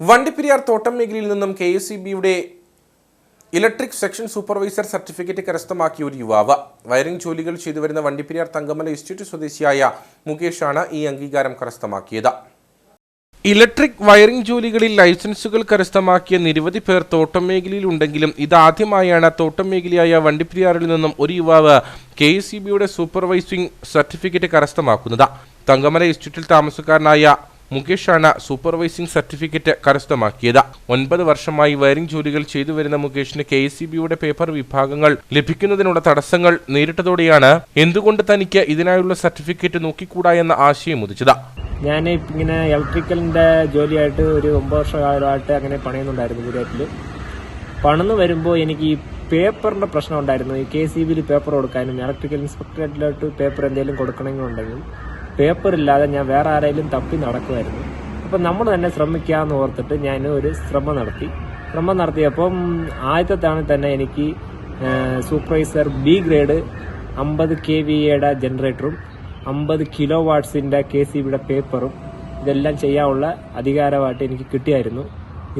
വണ്ടിപ്പെരിയാർ തോട്ടം മേഖലയിൽ നിന്നും കെ എസ് സി ബിയുടെ ഇലക്ട്രിക് സെക്ഷൻ സൂപ്പർവൈസർ സർട്ടിഫിക്കറ്റ് കരസ്ഥമാക്കിയ ഒരു യുവാവ്. വയറിംഗ് ജോലികൾ ചെയ്തു വരുന്ന വണ്ടിപ്പെരിയാർ തങ്കമല ഇൻസ്റ്റിറ്റ്യൂട്ട് സ്വദേശിയായ മുകേഷാണ് ഈ അംഗീകാരം കരസ്ഥമാക്കിയത്. ഇലക്ട്രിക് വയറിംഗ് ജോലികളിൽ ലൈസൻസുകൾ കരസ്ഥമാക്കിയ നിരവധി പേർ തോട്ടം മേഖലയിൽ ഉണ്ടെങ്കിലും ഇതാദ്യമായാണ് തോട്ടം മേഖലയായ വണ്ടിപ്പെരിയാറിൽ നിന്നും ഒരു യുവാവ് കെ എസ് സി ബിയുടെ സൂപ്പർവൈസിംഗ് സർട്ടിഫിക്കറ്റ് കരസ്ഥമാക്കുന്നത്. തങ്കമല ഇൻസ്റ്റിറ്റ്യൂട്ടിൽ താമസക്കാരനായ മുകേഷാണ് സൂപ്പർവൈസിംഗ് സർട്ടിഫിക്കറ്റ് കരസ്ഥമാക്കിയത്. ഒൻപത് വർഷമായി വയറിംഗ് ജോലികൾ ചെയ്തു വരുന്ന മുകേഷിന് കെ എസ് ബിയുടെ പേപ്പർ വിഭാഗങ്ങൾ ലഭിക്കുന്നതിനുള്ള തടസ്സങ്ങൾ നേരിട്ടതോടെയാണ് എന്തുകൊണ്ട് തനിക്ക് ഇതിനായുള്ള സർട്ടിഫിക്കറ്റ് നോക്കിക്കൂടാ എന്ന ആശയം ഉദിച്ചത്. ഞാൻ ഇങ്ങനെ ഇലക്ട്രിക്കലിന്റെ ജോലിയായിട്ട് ഒരു ഒമ്പത് വർഷകാലമായിട്ട് അങ്ങനെ പണിയുന്നുണ്ടായിരുന്നു ഗുജറാത്തിൽ പണിന്ന് വരുമ്പോൾ എനിക്ക് ഈ പേപ്പറിന്റെ പ്രശ്നം ഉണ്ടായിരുന്നു. ഈ കെ സി ബിയിൽ പേപ്പർ കൊടുക്കാനും ഇലക്ട്രിക്കൽ ഇൻസ്പെക്ടറേറ്റിലോട്ട് പേപ്പർ എന്തെങ്കിലും കൊടുക്കണമെന്നുണ്ടെങ്കിൽ പേപ്പർ ഇല്ലാതെ ഞാൻ വേറെ ആരെങ്കിലും തപ്പി നടക്കുമായിരുന്നു. അപ്പം നമ്മൾ തന്നെ ശ്രമിക്കാമെന്ന് ഓർത്തിട്ട് ഞാൻ ഒരു ശ്രമം നടത്തി. ശ്രമം നടത്തിയപ്പം ആദ്യത്തെ തവണ തന്നെ എനിക്ക് സൂപ്പർവൈസർ ബി ഗ്രേഡ് അമ്പത് കെ വി എയുടെ ജനറേറ്ററും അമ്പത് കിലോ വാട്ട്സിന്റെ കെ സി ബിയുടെ പേപ്പറും ഇതെല്ലാം ചെയ്യാനുള്ള അധികാരമായിട്ട് എനിക്ക് കിട്ടിയായിരുന്നു.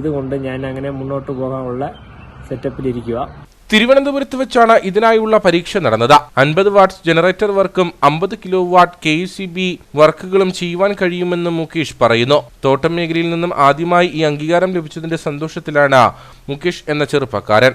ഇതുകൊണ്ട് ഞാൻ അങ്ങനെ മുന്നോട്ട് പോകാനുള്ള സെറ്റപ്പിലിരിക്കുക തിരുവനന്തപുരത്ത് വെച്ചാണ് ഇതിനായുള്ള പരീക്ഷ നടന്നത്. അൻപത് വാട്ട്സ് ജനറേറ്റർ വർക്കും അമ്പത് kilo watt K C B വർക്കുകളും ചെയ്യുവാൻ കഴിയുമെന്ന് മുകേഷ് പറയുന്നു. തോട്ടം മേഖലയിൽ നിന്നും ആദ്യമായി ഈ അംഗീകാരം ലഭിച്ചതിന്റെ സന്തോഷത്തിലാണ് മുകേഷ് എന്ന ചെറുപ്പക്കാരൻ.